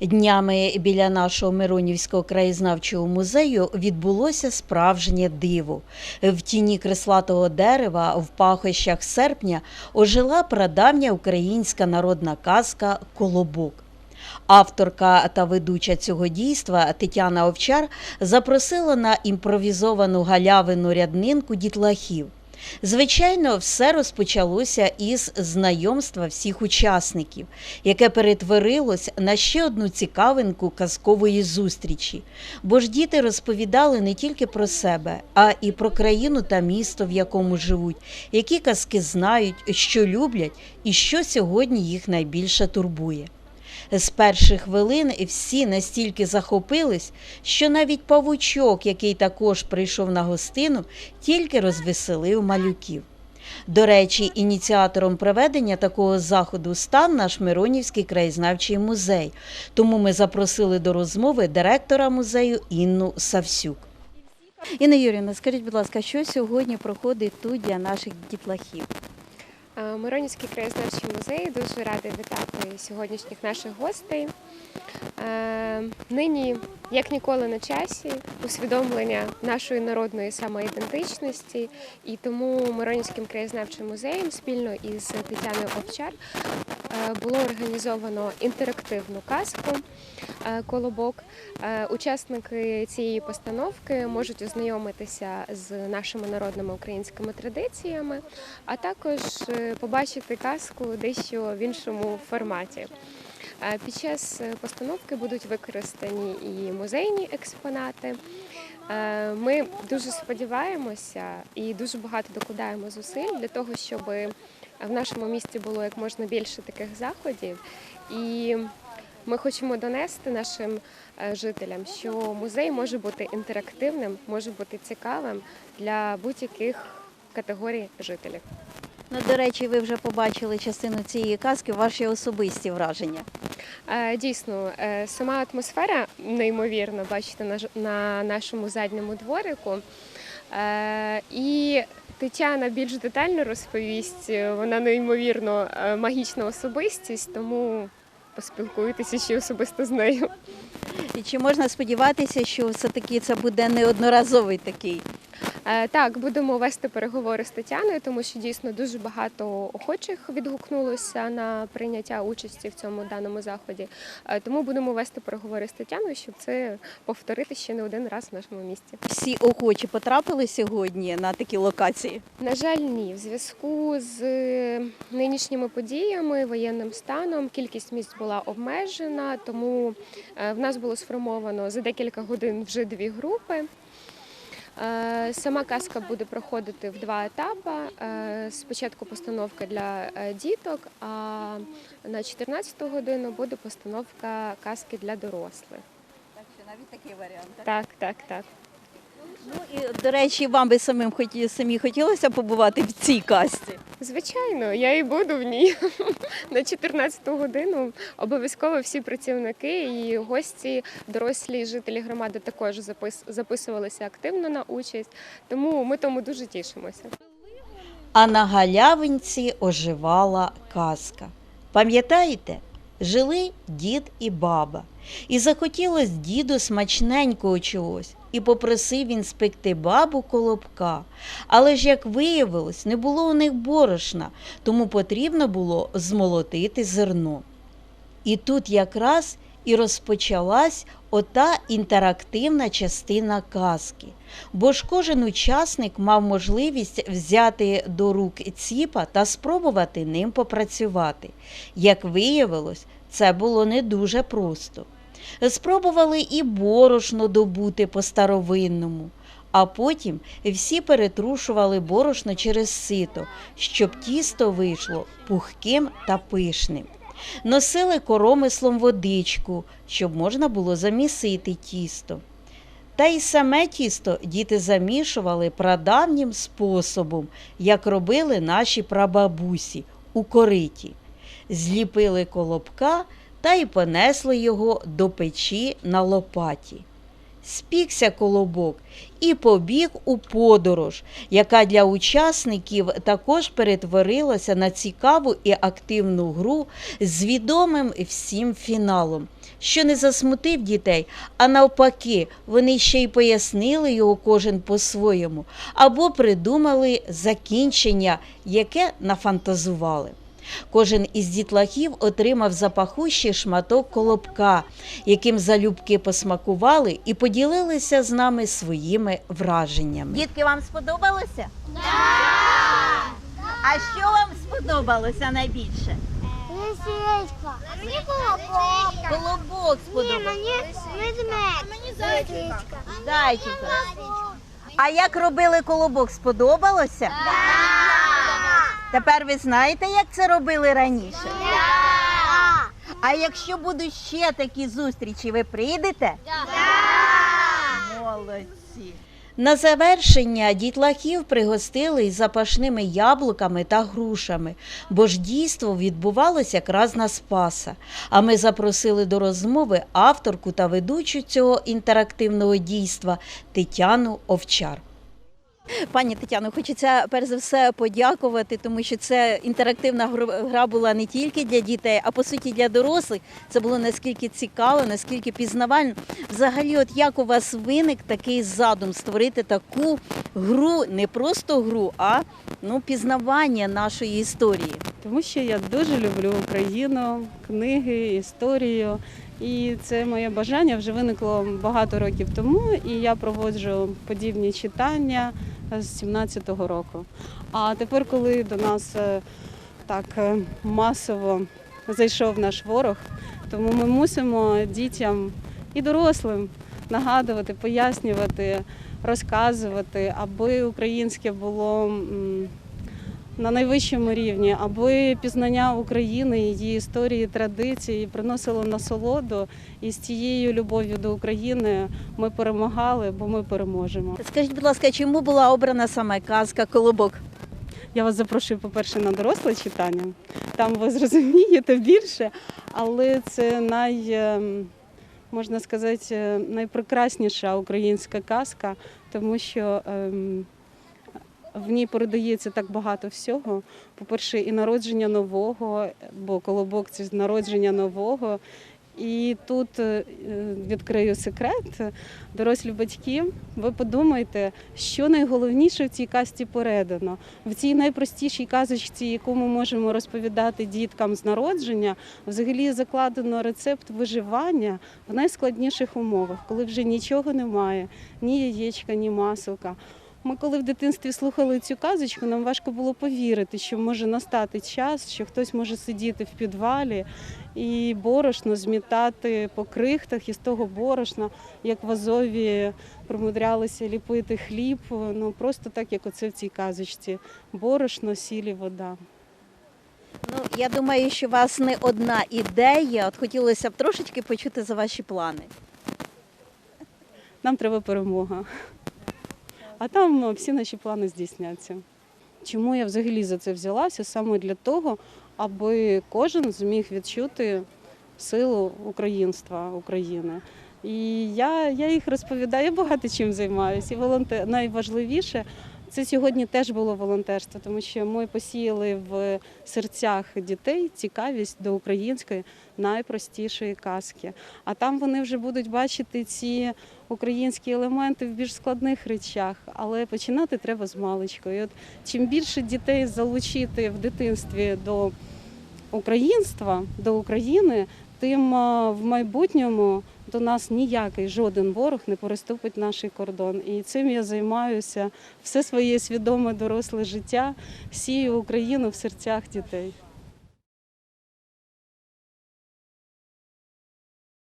Днями біля нашого Миронівського краєзнавчого музею відбулося справжнє диво. В тіні креслатого дерева в пахощах серпня ожила прадавня українська народна казка Колобок. Авторка та ведуча цього дійства Тетяна Овчар запросила на імпровізовану галявину ряднинку дітлахів. Звичайно, все розпочалося із знайомства всіх учасників, яке перетворилось на ще одну цікавинку казкової зустрічі. Бо ж діти розповідали не тільки про себе, а і про країну та місто, в якому живуть, які казки знають, що люблять і що сьогодні їх найбільше турбує. З перших хвилин всі настільки захопились, що навіть павучок, який також прийшов на гостину, тільки розвеселив малюків. До речі, ініціатором проведення такого заходу став наш Миронівський краєзнавчий музей. Тому ми запросили до розмови директора музею Інну Савсюк. Інна Юрівна, скажіть, будь ласка, що сьогодні проходить тут для наших дітлахів? Е, Миронівський краєзнавчий музей дуже радий вітати сьогоднішніх наших гостей. Е, Нині, як ніколи на часі, усвідомлення нашої народної самоідентичності, і тому Миронівським краєзнавчим музеєм спільно із Тетяною Овчар було організовано інтерактивну казку е, Колобок. Е, Учасники цієї постановки можуть ознайомитися з нашими народними українськими традиціями, а також е, побачити казку дещо в іншому форматі. Е, Під час е, постановки будуть використані і музейні експонати. Е, Ми дуже сподіваємося і дуже багато докладаємо зусиль для того, щоб в нашому місті було як можна більше таких заходів. І ми хочемо донести нашим е, жителям, що музей може бути інтерактивним, може бути цікавим для будь-яких категорій жителів. Ну, до речі, ви вже побачили частину цієї казки, ваші особисті враження. Е, Дійсно, е, сама атмосфера неймовірна, бачите, на, нашому задньому дворику. І Тетяна більш детально розповість. Вона неймовірно е, магічна особистість, тому поспілкуйтеся ще особисто з нею. І чи можна сподіватися, що все-таки це буде неодноразовий такий? Е, Так, будемо вести переговори з Тетяною, тому що дійсно дуже багато охочих відгукнулося на прийняття участі в цьому даному заході. Е, Тому будемо вести переговори з Тетяною, щоб це повторити ще не один раз в нашому місті. Всі охочі потрапили сьогодні на такі локації. На жаль, ні. В зв'язку з е, нинішніми подіями, воєнним станом, кількість місць була обмежена, тому в нас було сформовано за декілька годин вже дві групи. Е, Сама казка буде проходити в два етапи. Е, Спочатку постановка для е, діток, а на 14 годину буде постановка казки для дорослих. Так що навіть такий варіант. Так, так, так. Ну і до речі, вам би самим хоті, самі хотілося побувати в цій касті. Звичайно, я і буду в ній на 14 годину. Обов'язково всі працівники і гості, дорослі жителі громади також запис, записувалися активно на участь. Тому ми тому дуже тішимося. А на галявинці оживала казка. Пам'ятаєте? Жили дід і баба. І захотілось діду смачненького чогось, і попросив він спекти бабу колобка. Але ж, як виявилось, не було у них борошна, тому потрібно було змолотити зерно. І тут якраз і розпочалась ота інтерактивна частина казки. Бо ж кожен учасник мав можливість взяти до рук ціпа та спробувати ним попрацювати. Як виявилось, це було не дуже просто. Спробували і борошно добути по-старовинному, а потім всі перетрушували борошно через сито, щоб тісто вийшло пухким та пишним. Носили коромислом водичку, щоб можна було замісити тісто. Та й саме тісто діти замішували прадавнім способом, як робили наші прабабусі у кориті. Зліпили колобка та й понесли його до печі на лопаті. спікся колобок і побіг у подорож, яка для учасників також перетворилася на цікаву і активну гру з відомим всім фіналом, що не засмутив дітей, а навпаки, вони ще й пояснили його кожен по-своєму, або придумали закінчення, яке нафантазували. Кожен із дітлахів отримав запахущий шматок колобка, яким залюбки посмакували і поділилися з нами своїми враженнями. Дітки, вам сподобалося? Так! А що вам сподобалося найбільше? Лисичка. Мені колобок. Колобок сподобався. мені ведмедь. Мені зайчика. Зайчика. А як робили колобок, сподобалося? Тепер ви знаєте, як це робили раніше? А якщо будуть ще такі зустрічі, ви прийдете? Молодці. На завершення дітлахів пригостили із запашними яблуками та грушами, бо ж дійство відбувалося якраз на Спаса. А ми запросили до розмови авторку та ведучу цього інтерактивного дійства Тетяну Овчар. Пані Тетяно, хочеться перш за все подякувати, тому що це інтерактивна гра- була не тільки для дітей, а по суті для дорослих. Це було наскільки цікаво, наскільки пізнавально. Взагалі, от як у вас виник такий задум створити таку гру, не просто гру, а ну, пізнавання нашої історії. Тому що я дуже люблю Україну, книги, історію. І це моє бажання вже виникло багато років тому, і я проводжу подібні читання з 17-го року. А тепер, коли до нас е, так е, масово зайшов наш ворог, тому ми мусимо дітям і дорослим нагадувати, пояснювати, розказувати, аби українське було. На найвищому рівні, аби пізнання України, її історії, традиції приносило насолоду, і з тією любов'ю до України ми перемагали, бо ми переможемо. Скажіть, будь ласка, чому була обрана саме казка Колобок? Я вас запрошую, по-перше, на доросле читання. Там ви зрозумієте більше, але це най, ем, можна сказати, е, найпрекрасніша українська казка, тому що ем, в ній передається так багато всього. По-перше, і народження нового, бо колобок це народження нового. І тут е, відкрию секрет. Дорослі батьки, ви подумайте, що найголовніше в цій казці передано. В цій найпростішій казочці, яку ми можемо розповідати діткам з народження, взагалі закладено рецепт виживання в найскладніших умовах, коли вже нічого немає, ні яєчка, ні маселка. Ми, коли в дитинстві слухали цю казочку, нам важко було повірити, що може настати час, що хтось може сидіти в підвалі і борошно змітати по крихтах, і з того борошна, як в Азові примудрялися ліпити хліб. Ну просто так, як оце в цій казочці: борошно, сіль і вода. Ну, я думаю, що у вас не одна ідея. От хотілося б трошечки почути за ваші плани. Нам треба перемога. А там ну, всі наші плани здійсняться. Чому я взагалі за це взялася? Саме для того, аби кожен зміг відчути силу українства України. І я, я їх розповідаю, я багато чим займаюся. І волонтер... найважливіше це сьогодні теж було волонтерство, тому що ми посіяли в серцях дітей цікавість до української найпростішої казки. А там вони вже будуть бачити ці українські елементи в більш складних речах, але починати треба з маличкою. От чим більше дітей залучити в дитинстві до українства, до України, тим в майбутньому до нас ніякий жоден ворог не переступить наш кордон. І цим я займаюся все своє свідоме доросле життя, сію Україну в серцях дітей.